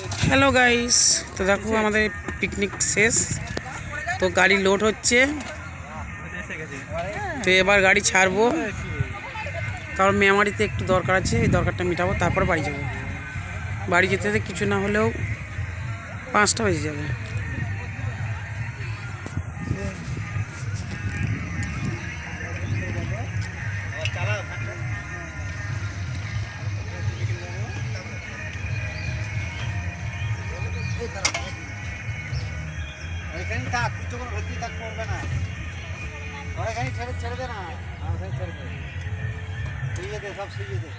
Hello guys তো দেখো, আমাদের পিকনিক শেষ। তো গাড়ি লোড হচ্ছে। তো এবার গাড়ি ছাড়বো। কারণ মেমারিতে একটু দরকার আছে, এই দরকারটা মেটাবো, তারপর বাড়ি যাব। বাড়ি যেতে কিছু না হলেও পাঁচটা বেজে যাবে। ওইখানেই থাক কিছু কোনো ভর্তি থাক করবে না। ওইখানে ছেড়ে ছেড়ে দে না ওইখানে ছেড়ে দে। শুয়ে দে সব শুয়ে দে।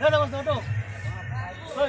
তোরে